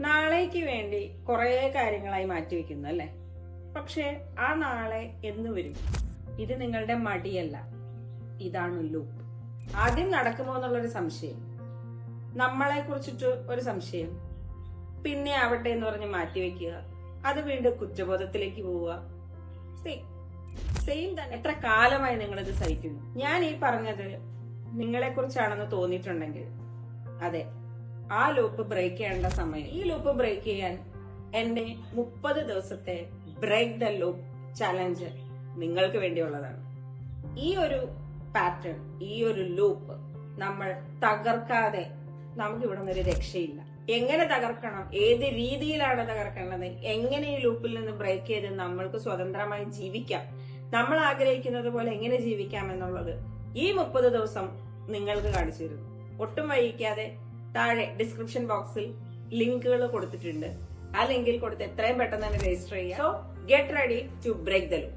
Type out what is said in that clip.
നാളേക്ക് വേണ്ടി കുറേ കാര്യങ്ങളായി മാറ്റിവെക്കുന്നു അല്ലേ? പക്ഷേ ആ നാളെ എന്ന് വരും. ഇത് നിങ്ങളുടെ മടിയല്ല. ഇതാണ് ലൂപ്പ് ആദ്യം നടക്കുമോ എന്നുള്ളൊരു സംശയം. നമ്മളെ കുറിച്ചിട്ട് ഒരു സംശയം. പിന്നെ ആവട്ടെ എന്ന് പറഞ്ഞ് മാറ്റിവെക്കുക അത് വീണ്ടും കുറ്റബോധത്തിലേക്ക് പോവുക. സെയിം തന്നെ. എത്ര കാലമായി നിങ്ങളിത് സഹിക്കുന്നു? ഞാൻ ഈ പറഞ്ഞത് നിങ്ങളെ കുറിച്ചാണെന്ന് തോന്നിയിട്ടുണ്ടെങ്കിൽ. അതെ. ആ ലൂപ്പ് ബ്രേക്ക് ചെയ്യേണ്ട സമയം. ഈ ലൂപ്പ് ബ്രേക്ക് ചെയ്യാൻ എന്റെ മുപ്പത് ദിവസത്തെ ബ്രേക്ക് ദ ലൂപ്പ് ചലഞ്ച് നിങ്ങൾക്ക് വേണ്ടിയുള്ളതാണ്. ഈ ഒരു പാറ്റേൺ ഈ ഒരു ലൂപ്പ് നമ്മൾ തകർക്കാതെ നമുക്ക് ഇവിടെ നിന്നൊരു രക്ഷയില്ല. എങ്ങനെ തകർക്കണം? ഏത് രീതിയിലാണ് തകർക്കേണ്ടത്? എങ്ങനെ ഈ ലൂപ്പിൽ നിന്ന് ബ്രേക്ക് ചെയ്ത് നമ്മൾക്ക് സ്വതന്ത്രമായി ജീവിക്കാം? നമ്മൾ ആഗ്രഹിക്കുന്നത് പോലെ എങ്ങനെ ജീവിക്കാം എന്നുള്ളത് ഈ മുപ്പത് ദിവസം നിങ്ങൾക്ക് കാണിച്ചു തരുന്നു. ഒട്ടും വൈകിക്കാതെ താഴെ ഡിസ്ക്രിപ്ഷൻ ബോക്സിൽ ലിങ്കുകൾ കൊടുത്തിട്ടുണ്ട്. ആ ലിങ്കിൽ കൊടുത്ത് എത്രയും പെട്ടെന്ന് തന്നെ രജിസ്റ്റർ ചെയ്യുക. So get ready to break the loop